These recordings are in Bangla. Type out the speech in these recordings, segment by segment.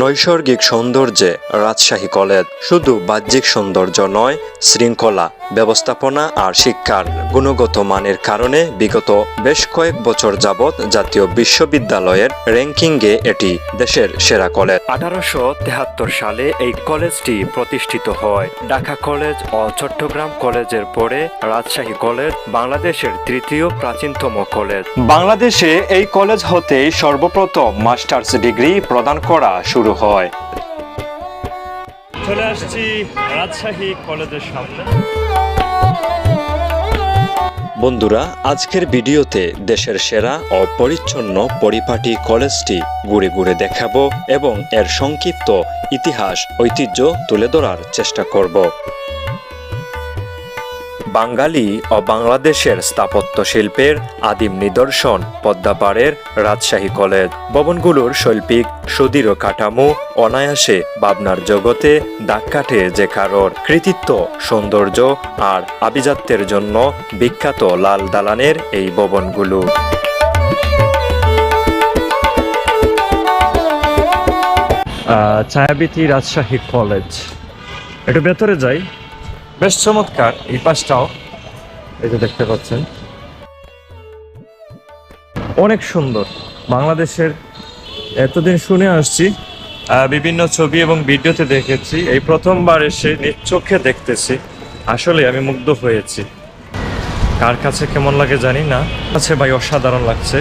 নৈসর্গিক সৌন্দর্যে রাজশাহী কলেজ শুধু বাহ্যিক সৌন্দর্য নয় শৃঙ্খলা ব্যবস্থাপনা আর শিক্ষার গুণগত মানের কারণে বিগত বেশ কয়েক বছর যাবৎ জাতীয় বিশ্ববিদ্যালয়ের র্যাঙ্কিংয়ে এটি দেশের সেরা কলেজ। আঠারোশো তেহাত্তর সালে এই কলেজটি প্রতিষ্ঠিত হয়। ঢাকা কলেজ ও চট্টগ্রাম কলেজের পরে রাজশাহী কলেজ বাংলাদেশের তৃতীয় প্রাচীনতম কলেজ। বাংলাদেশে এই কলেজ হতেই সর্বপ্রথম মাস্টার্স ডিগ্রি প্রদান করা শুরু হয়। চলে আসছি রাজশাহী কলেজের সামনে। বন্ধুরা আজকের ভিডিওতে দেশের সেরা ও পরিচ্ছন্ন পরিপাটি কলেজটি ঘুরে ঘুরে দেখাবো এবং এর সংক্ষিপ্ত ইতিহাস ঐতিহ্য তুলে ধরার চেষ্টা করব। বাঙালি ও বাংলাদেশের স্থাপত্য শিল্পের আদিম নিদর্শন পদ্মাপাড়ের রাজশাহী কলেজ। ভবনগুলোর শৈল্পিক সুদৃঢ় কাঠামো, অনায়াসে ভাবনার জগতে দাগ কাটে যে কারোর কৃতিত্ব, সৌন্দর্য আর আভিজাত্যের জন্য বিখ্যাত লাল দালানের এই ভবনগুলো। ছায়াবিতি রাজশাহী কলেজ। একটু ভেতরে যাই। বেশ চমৎকার, এই পাশটাও। এই যে দেখতে পাচ্ছেন। অনেক সুন্দর। বাংলাদেশের এতদিন শুনে আসছি বিভিন্ন ছবি এবং ভিডিওতে দেখেছি। এই প্রথমবার এসে নিজ চোখে দেখতেছি। আসলে আমি মুগ্ধ হয়েছি। কার কাছে কেমন লাগে জানি না। আছে ভাই, অসাধারণ লাগছে।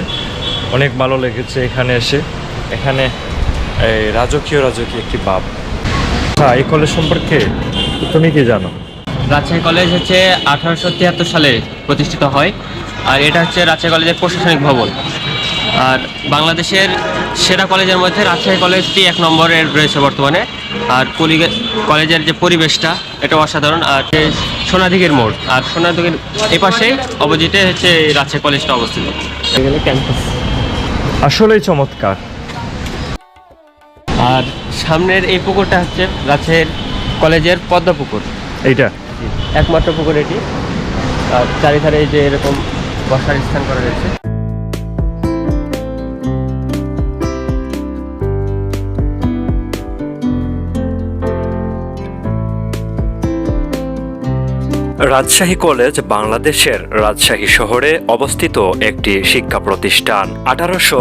অনেক ভালো লেগেছে এখানে এসে। এখানে এই রাজকীয় রাজকীয় একটি ভাব হ্যাঁ এই কলেজ সম্পর্কে তুমি কি জানো? রাজশাহী কলেজ হচ্ছে আঠারোশো তিয়াত্তর সালে প্রতিষ্ঠিত হয় আর এটা হচ্ছে রাজশাহী কলেজের প্রশাসনিক ভবন। আর বাংলাদেশের সেরা কলেজের মধ্যে রাজশাহী কলেজটি এক নম্বরের রয়েছে বর্তমানে আর কলেজের যে পরিবেশটা এটা অসাধারণ আর সোনাদিঘির মোড় আর সোনাদিঘির এপাশেই অপোজিটে হচ্ছে রাজশাহী কলেজটা অবস্থিত। ক্যাম্পাস আসলেই চমৎকার। আর সামনের এই পুকুরটা হচ্ছে রাজশাহীর কলেজের পদ্মা পুকুর এইটা। একমাত্র পুকুর এটি। আর চারিধারে যে এরকম বসার স্থান করা রয়েছে। রাজশাহী কলেজ বাংলাদেশের রাজশাহী শহরে অবস্থিত একটি শিক্ষা প্রতিষ্ঠান। আঠারোশো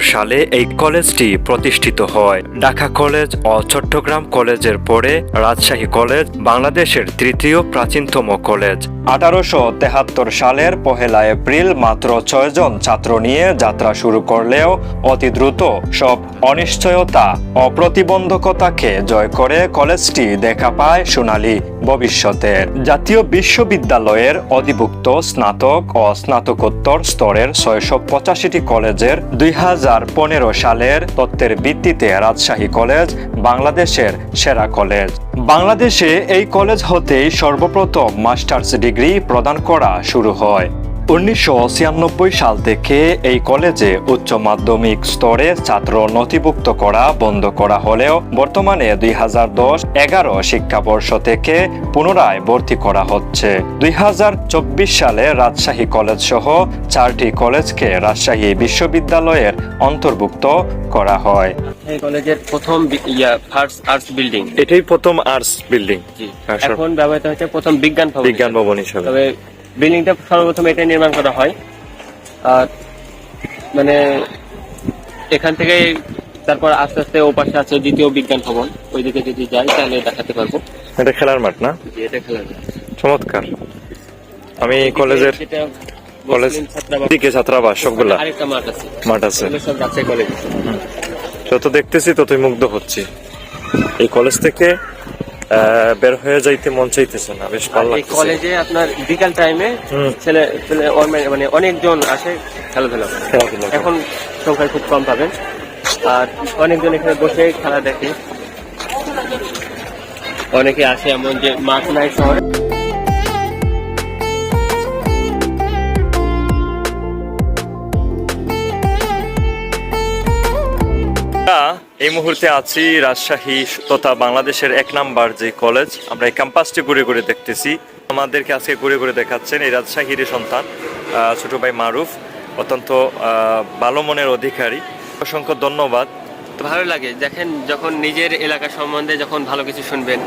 সালে এই কলেজটি প্রতিষ্ঠিত হয়। ঢাকা কলেজ ও চট্টগ্রাম কলেজের পরে রাজশাহী কলেজ বাংলাদেশের তৃতীয় প্রাচীনতম কলেজ। আঠারোশো তেহাত্তর সালের পহেলা এপ্রিল মাত্র ছয়জন ছাত্র নিয়ে যাত্রা শুরু করলেও অতি দ্রুত সব অনিশ্চয়তা ও প্রতিবন্ধকতাকে জয় করে কলেজটি দেখা পায় সোনালী ভবিষ্যতের। জাতীয় বিশ্ববিদ্যালয়ের অধিভুক্ত স্নাতক ও স্নাতকোত্তর স্তরের ছয়শো পঁচাশিটি কলেজের দুই হাজার পনেরো সালের তত্ত্বের ভিত্তিতে রাজশাহী কলেজ বাংলাদেশের সেরা কলেজ। বাংলাদেশে এই কলেজ হতেই সর্বপ্রথম মাস্টার্স ডিগ্রি প্রদান করা শুরু হয়। উনিশশো ছিয়ানব্বই সাল থেকে এই কলেজে উচ্চ মাধ্যমিক স্তরে ছাত্র নথিভুক্ত করা বন্ধ করা হলেও বর্তমানে দুই হাজার দশ এগারো শিক্ষাবর্ষ থেকে পুনরায় ভর্তি করা হচ্ছে। দুই হাজার চব্বিশ সালে রাজশাহী কলেজ সহ চারটি কলেজকে রাজশাহী বিশ্ববিদ্যালয়ের অন্তর্ভুক্ত করা হয়। কলেজের প্রথম ফার্স্ট আর্টস বিল্ডিং এটাই প্রথম আর্টস বিল্ডিং হ্যাঁ, স্যার। এখন ব্যবহৃত হচ্ছে প্রথম বিজ্ঞান ভবন বিজ্ঞান ভবন হিসাবে। তবে বিল্ডিংটা সর্বপ্রথম এটা নির্মাণ করা হয়। আর মানে এখান থেকে তারপর আস্তে আস্তে ও পাশে আছে দ্বিতীয় বিজ্ঞান ভবন। ওইদিকে যদি যাই তাহলে দেখাতে পারব। এটা খেলার মাঠ না? এটা খেলা যায়। চমৎকার। আমি কলেজের কলেজ দিকে ছাত্রাবাস সবগুলা। মাঠ আছে। মাঠ যত দেখতেছি ততই মুগ্ধ হচ্ছি। এই কলেজ থেকে বের হয়ে যাইতে মন চাইতেছে না বেশ ভালো লাগছে কলেজে আপনার বিকাল টাইমে ছেলে ছেলে মানে অনেকজন আসে খেলাধুলা খেলাধুলা এখন সংখ্যায় খুব কম পাবেন। আর অনেকজন এখানে বসে খেলা দেখে। অনেকে আসে এমন যে মাঠ নাই শহরে। এই মুহূর্তে আছি রাজশাহী তথা বাংলাদেশের এক নাম্বার যে কলেজ। আমরা এই ক্যাম্পাসটি ঘুরে ঘুরে দেখতেছি। আমাদেরকে আজকে ঘুরে ঘুরে দেখাচ্ছেন এই রাজশাহীর সন্তান ছোট ভাই মারুফ অত্যন্ত ভালো মনের অধিকারী। অসংখ্য ধন্যবাদ। ভালো লাগে। দেখেন যখন নিজের এলাকা সম্বন্ধে যখন ভালো কিছু শুনবেন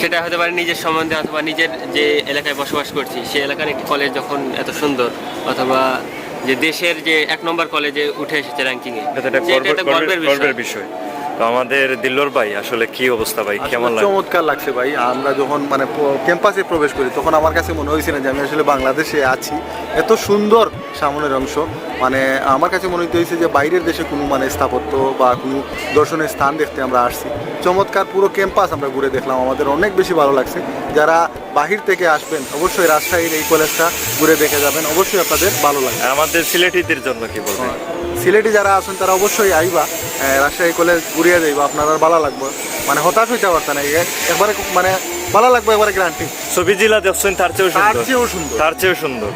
সেটা হতে পারে নিজের সম্বন্ধে অথবা নিজের যে এলাকায় বসবাস করছি সেই এলাকার একটি কলেজ যখন এত সুন্দর অথবা যে দেশের যে এক নম্বর কলেজে উঠে এসেছে র্যাঙ্কিংয়ে এটা গর্বের- বিষয়। তো আমাদের দিল্লোর ভাই আসলে কি অবস্থা ভাই? কেমন লাগে? চমৎকার লাগছে ভাই। আমরা যখন মানে ক্যাম্পাসে প্রবেশ করি তখন আমার কাছে মনে হয়েছিল যে আমি আসলে বাংলাদেশে আছি। এত সুন্দর সামনের অংশ। মানে আমার কাছে মনে হইতে হয়েছে যে বাইরের দেশে কোনো মানে স্থাপত্য বা কোনো দর্শনের স্থান দেখতে আমরা আসছি। চমৎকার পুরো ক্যাম্পাস আমরা ঘুরে দেখলাম। আমাদের অনেক বেশি ভালো লাগছে। যারা বাহির থেকে আসবেন অবশ্যই রাজশাহীর এই কলেজটা ঘুরে দেখে যাবেন। অবশ্যই আপনাদের ভালো লাগবে। আমাদের সিলেটিদের জন্য কি বলবেন? সিলেটি যারা আছেন তারা অবশ্যই আইবা। রাজশাহী কলেজ ঘুরিয়ে যাইব আপনার আর ভালো লাগবে। মানে হতাশ হইতে পারতেন না একবারে মানে ভালো লাগবে একবারে গ্যারান্টি ছবি জেলা দেখছেন তার চেয়েও তার সুন্দর চেয়েও সুন্দর। তার চেয়েও সুন্দর।